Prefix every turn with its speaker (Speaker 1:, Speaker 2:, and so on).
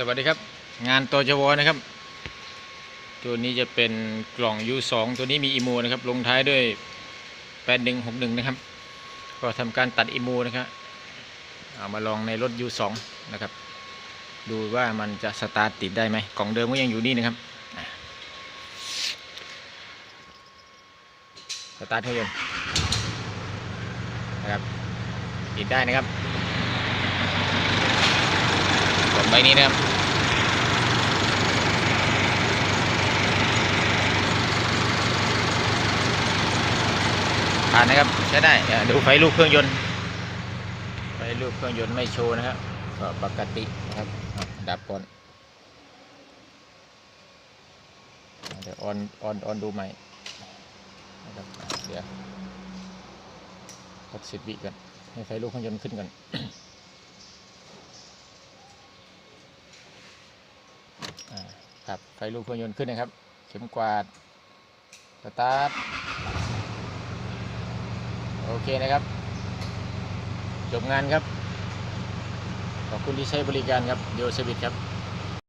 Speaker 1: สวัสดีครับ งานตจวชวนะครับ ตัวนี้จะเป็นกล่อง U2 ตัวนี้มีอีโมนะครับ ลงท้ายด้วย 8161 นะครับ ก็ทำการตัดอีโมนะครับเอามาลองในรถ U2 นะครับ ดูว่ามันจะสตาร์ทติดได้ไหมกล่องเดิมก็ยังอยู่นี่นะครับสตาร์ทเครื่องยนต์นะครับติดได้นะครับกดใบนี้นะครับ ผ่านนะครับใช้ได้เอ่อดูไฟลูกเครื่องยนต์ไฟลูกเครื่องยนต์ไม่โชว์นะครับก็ปกตินะครับดับก่อนเดี๋ยวออนออนออนดูใหม่นะครับเดี๋ยวสักสิบวิกันให้ไฟลูกเครื่องยนต์ขึ้นก่อนครับไฟลูกเครื่องยนต์ขึ้นนะครับ เข็มกวาดสตาร์ท โอเคนะครับ จบงานครับ ขอบคุณที่ใช้บริการครับเดียวสวิตครับ